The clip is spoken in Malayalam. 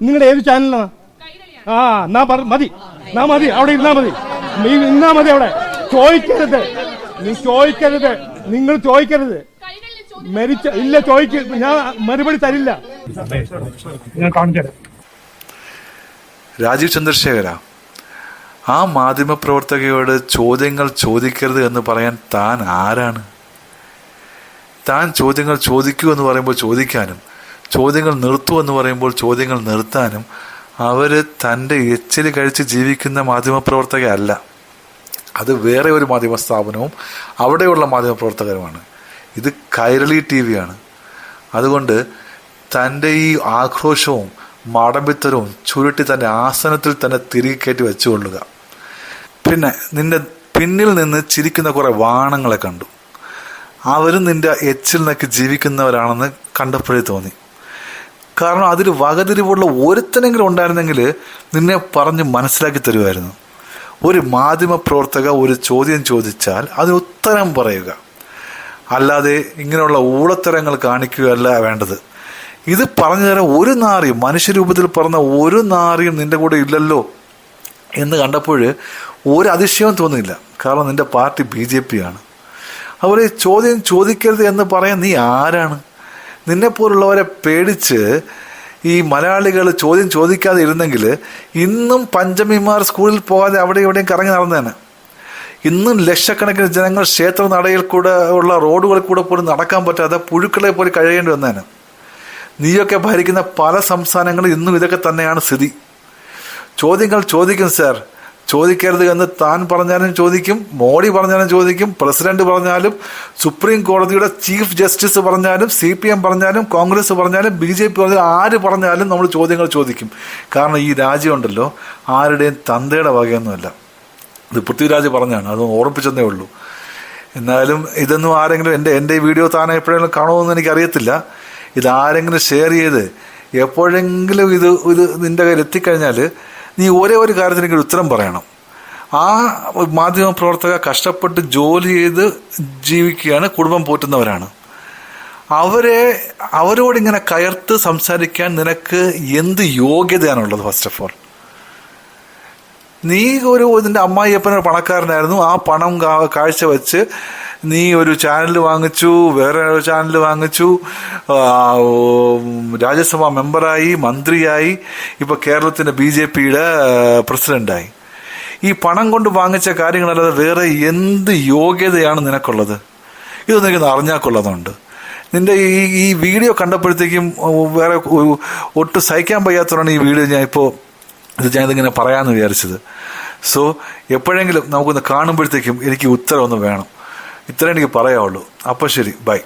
നിങ്ങളുടെ ഏത് ചാനലാണ് ആ എന്നാ പറ മതി. എന്നാ മതി അവിടെ ഇരുന്നാ മതി. നീ നിന്നാ മതി അവിടെ. ചോദിക്കരുത്. നീ ചോദിക്കരുത്. നിങ്ങൾ ചോദിക്കരുത്. മരിച്ച ഇല്ല ചോദിക്ക ഞാൻ മറുപടി തരില്ല. രാജീവ് ചന്ദ്രശേഖര ആ മാധ്യമപ്രവർത്തകയോട് ചോദ്യങ്ങൾ ചോദിക്കരുത് എന്ന് പറയാൻ താൻ ആരാണ്? താൻ ചോദ്യങ്ങൾ ചോദിക്കൂ എന്ന് പറയുമ്പോൾ ചോദിക്കാനും ചോദ്യങ്ങൾ നിർത്തൂ എന്ന് പറയുമ്പോൾ ചോദ്യങ്ങൾ നിർത്താനും അവർ തന്റെ എച്ചിൽ കഴിച്ച് ജീവിക്കുന്ന മാധ്യമപ്രവർത്തകയല്ല അത് വേറെ ഒരു മാധ്യമ സ്ഥാപനവും അവിടെയുള്ള മാധ്യമപ്രവർത്തകരുമാണ് ഇത് കൈരളി ടി വിയാണ് അതുകൊണ്ട് തന്റെ ഈ ആക്രോശവും മാടമ്പിത്തരവും ചുരുട്ടി തന്റെ ആസനത്തിൽ തന്നെ തിരികെ കയറ്റി വെച്ചുകൊള്ളുക. പിന്നെ നിന്റെ പിന്നിൽ നിന്ന് ചിരിക്കുന്ന കുറേ വാണങ്ങളെ കണ്ടു. അവരും നിന്റെ എച്ചിൽ നിന്നൊക്കെ ജീവിക്കുന്നവരാണെന്ന് കണ്ടപ്പോഴേ തോന്നി. കാരണം അതിൽ വകതിരിവുള്ള ഒരുത്തനെങ്കിലും ഉണ്ടായിരുന്നെങ്കിൽ നിന്നെ പറഞ്ഞ് മനസ്സിലാക്കി തരുമായിരുന്നു. ഒരു മാധ്യമ പ്രവർത്തക ഒരു ചോദ്യം ചോദിച്ചാൽ അതിന് ഉത്തരം പറയുക. അല്ലാതെ ഇങ്ങനെയുള്ള ഊളത്തരങ്ങൾ കാണിക്കുകയല്ല വേണ്ടത്. ഇത് പറഞ്ഞു തരാൻ ഒരു നാറിയും മനുഷ്യരൂപത്തിൽ പറഞ്ഞ ഒരു നാറിയും നിന്റെ കൂടെ ഇല്ലല്ലോ എന്ന് കണ്ടപ്പോൾ ഒരു അതിശയവും തോന്നിയില്ല. കാരണം നിന്റെ പാർട്ടി ബി ജെ പി ആണ്. അതുപോലെ ചോദ്യം ചോദിക്കരുത് എന്ന് പറയാൻ നീ ആരാണ്? നിന്നെപ്പോലുള്ളവരെ പേടിച്ച് ഈ മലയാളികൾ ചോദ്യം ചോദിക്കാതെ ഇരുന്നെങ്കിൽ ഇന്നും പഞ്ചമിമാർ സ്കൂളിൽ പോകാതെ അവിടെ ഇവിടെയും കറങ്ങി നടന്നേനെ. ഇന്നും ലക്ഷക്കണക്കിന് ജനങ്ങൾ ക്ഷേത്ര നടയിൽ കൂടെ ഉള്ള റോഡുകളിൽ കൂടെ പോലും നടക്കാൻ പറ്റാതെ പുഴുക്കളെ പോലെ കഴിയേണ്ടി വന്നേനെ. നീയൊക്കെ ഭരിക്കുന്ന പല സംസ്ഥാനങ്ങളും ഇന്നും ഇതൊക്കെ തന്നെയാണ് സ്ഥിതി. ചോദ്യങ്ങൾ ചോദിക്കും സാർ. ചോദിക്കരുത് എന്ന് താൻ പറഞ്ഞാലും ചോദിക്കും മോഡി പറഞ്ഞാലും ചോദിക്കും പ്രസിഡന്റ് പറഞ്ഞാലും സുപ്രീം കോടതിയുടെ ചീഫ് ജസ്റ്റിസ് പറഞ്ഞാലും സി പി എം പറഞ്ഞാലും കോൺഗ്രസ് പറഞ്ഞാലും ബി ജെ പി പറഞ്ഞാലും ആര് പറഞ്ഞാലും നമ്മൾ ചോദ്യങ്ങൾ ചോദിക്കും. കാരണം ഈ രാജ്യമുണ്ടല്ലോ ആരുടെയും തന്തയുടെ വകയൊന്നുമല്ല. ഇത് പൃഥ്വിരാജ് പറഞ്ഞാണ് അത് ഓർപ്പിച്ചെന്നേ ഉള്ളൂ. എന്നാലും ഇതൊന്നും ആരെങ്കിലും എന്റെ എന്റെ ഈ വീഡിയോ താൻ എപ്പോഴെങ്കിലും കാണുമെന്ന് എനിക്കറിയത്തില്ല. ഇതാരെങ്കിലും ഷെയർ ചെയ്ത് എപ്പോഴെങ്കിലും ഇത് ഇത് നിന്റെ കയ്യിൽ എത്തിക്കഴിഞ്ഞാൽ നീ ഒരേ ഒരു കാര്യത്തിനൊക്കെ ഉത്തരം പറയണം. ആ മാധ്യമ പ്രവർത്തക കഷ്ടപ്പെട്ട് ജോലി ചെയ്ത് ജീവിക്കുകയാണ് കുടുംബം പോറ്റുന്നവരാണ്. അവരെ അവരോട് ഇങ്ങനെ കയർത്ത് സംസാരിക്കാൻ നിനക്ക് എന്ത് യോഗ്യതയാണുള്ളത് ഫസ്റ്റ് ഓഫ് ഓൾ നീ ഒരു ഇതിന്റെ അമ്മായിയപ്പനൊരു പണക്കാരനായിരുന്നു. ആ പണം കാഴ്ച കാഴ്ചവെച്ച് നീ ഒരു ചാനൽ വാങ്ങിച്ചു വേറെ ഒരു ചാനൽ വാങ്ങിച്ചു. രാജ്യസഭാ മെമ്പറായി മന്ത്രിയായി ഇപ്പൊ കേരളത്തിന്റെ ബി ജെ പിയുടെ പ്രസിഡന്റായി. ഈ പണം കൊണ്ട് വാങ്ങിച്ച കാര്യങ്ങളല്ലാതെ വേറെ എന്ത് യോഗ്യതയാണ് നിനക്കുള്ളത്? ഇത് നിനക്ക് അറിഞ്ഞാൽ കൊള്ളതുണ്ട് നിന്റെ ഈ ഈ വീഡിയോ കണ്ടപ്പോഴത്തേക്കും വേറെ ഒട്ടും സഹിക്കാൻ വയ്യാത്തതാണ് ഈ വീഡിയോ ഞാൻ ഇപ്പോൾ ഇത് ഞാനിതിങ്ങനെ പറയാമെന്ന് വിചാരിച്ചത്. സോ എപ്പോഴെങ്കിലും നമുക്കൊന്ന് കാണുമ്പോഴത്തേക്കും എനിക്ക് ഉത്തരവൊന്ന് വേണം. ഇത്രയും എനിക്ക് പറയാവുള്ളൂ. അപ്പോൾ ശരി ബൈ.